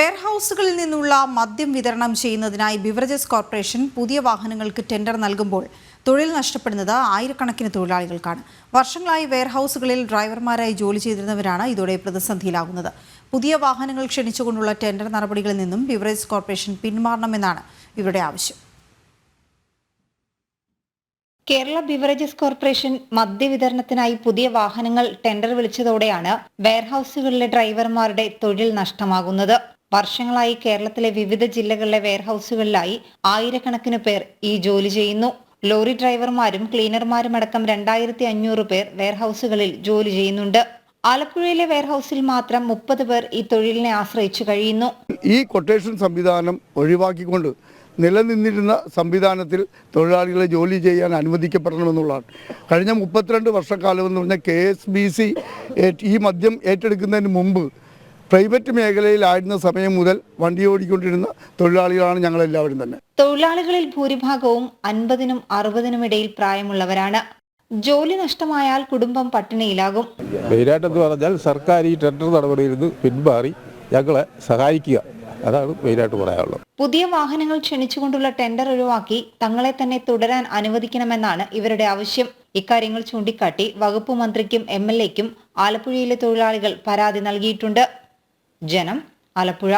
വെയർഹൌസുകളിൽ നിന്നുള്ള മദ്യം വിതരണം ചെയ്യുന്നതിനായി ബിവറേജസ് കോർപ്പറേഷൻ പുതിയ വാഹനങ്ങൾക്ക് ടെൻഡർ നൽകുമ്പോൾ തൊഴിൽ നഷ്ടപ്പെടുന്നത് ആയിരക്കണക്കിന് തൊഴിലാളികൾക്കാണ്. വർഷങ്ങളായി വെയർഹൌസുകളിൽ ഡ്രൈവർമാരായി ജോലി ചെയ്തിരുന്നവരാണ് ഇതോടെ പ്രതിസന്ധിയിലാകുന്നത്. പുതിയ വാഹനങ്ങൾ ക്ഷണിച്ചുകൊണ്ടുള്ള ടെൻഡർ നടപടികളിൽ നിന്നും ബിവറേജസ് കോർപ്പറേഷൻ പിന്മാറണമെന്നാണ് ഇവരുടെ ആവശ്യം. കേരള ബിവറേജസ് കോർപ്പറേഷൻ മദ്യവിതരണത്തിനായി പുതിയ വാഹനങ്ങൾ ടെൻഡർ വിളിച്ചതോടെയാണ് വെയർഹൌസുകളിലെ ഡ്രൈവർമാരുടെ തൊഴിൽ നഷ്ടമാകുന്നത്. വർഷങ്ങളായി കേരളത്തിലെ വിവിധ ജില്ലകളിലെ വെയർഹൌസുകളിലായി ആയിരക്കണക്കിന് പേർ ഈ ജോലി ചെയ്യുന്നു. ലോറി ഡ്രൈവർമാരും ക്ലീനർമാരും അടക്കം രണ്ടായിരത്തി അഞ്ഞൂറ് പേർ വെയർഹൌസുകളിൽ ജോലി ചെയ്യുന്നുണ്ട്. ആലപ്പുഴയിലെ വെയർഹൌസിൽ മാത്രം മുപ്പത് പേർ ഈ തൊഴിലിനെ ആശ്രയിച്ചു കഴിയുന്നു. ഈ കൊട്ടേഷൻ സംവിധാനം ഒഴിവാക്കിക്കൊണ്ട് നിലനിന്നിരുന്ന സംവിധാനത്തിൽ തൊഴിലാളികളെ ജോലി ചെയ്യാൻ അനുവദിക്കപ്പെടണമെന്നുള്ളതാണ്. കഴിഞ്ഞ മുപ്പത്തിരണ്ട് വർഷക്കാലം എന്ന് പറഞ്ഞാൽ കെ എസ് ബി സി ഈ മദ്യം ഏറ്റെടുക്കുന്നതിന് മുമ്പ് പ്രൈവറ്റ് മേഖലയിലായിരുന്ന സമയം മുതൽ വണ്ടി ഓടിക്കൊണ്ടിരുന്ന തൊഴിലാളികളാണ് ഞങ്ങളെല്ലാവരും തന്നെ. തൊഴിലാളികളിൽ ഭൂരിഭാഗവും അൻപതിനും അറുപതിനും ഇടയിൽ പ്രായമുള്ളവരാണ്. ജോലി നഷ്ടമായാൽ കുടുംബം പട്ടിണിയിലാകും. മെയിനായിട്ടെന്ന് പറഞ്ഞാൽ സർക്കാർ ഈ ടെൻഡർ നടപടിയിൽ നിന്ന് പിന്മാറി ഞങ്ങളെ സഹായിക്കുക. അതാണ് മെയിനായിട്ട് പറയാനുള്ളത്. പുതിയ വാഹനങ്ങൾ ക്ഷണിച്ചുകൊണ്ടുള്ള ടെൻഡർ ഒഴിവാക്കി തങ്ങളെ തന്നെ തുടരാൻ അനുവദിക്കണമെന്നാണ് ഇവരുടെ ആവശ്യം. ഇക്കാര്യങ്ങൾ ചൂണ്ടിക്കാട്ടി വകുപ്പ് മന്ത്രിക്കും എം എൽ എക്കും ആലപ്പുഴയിലെ തൊഴിലാളികൾ പരാതി നൽകിയിട്ടുണ്ട്. ജനം ആലപ്പുഴ.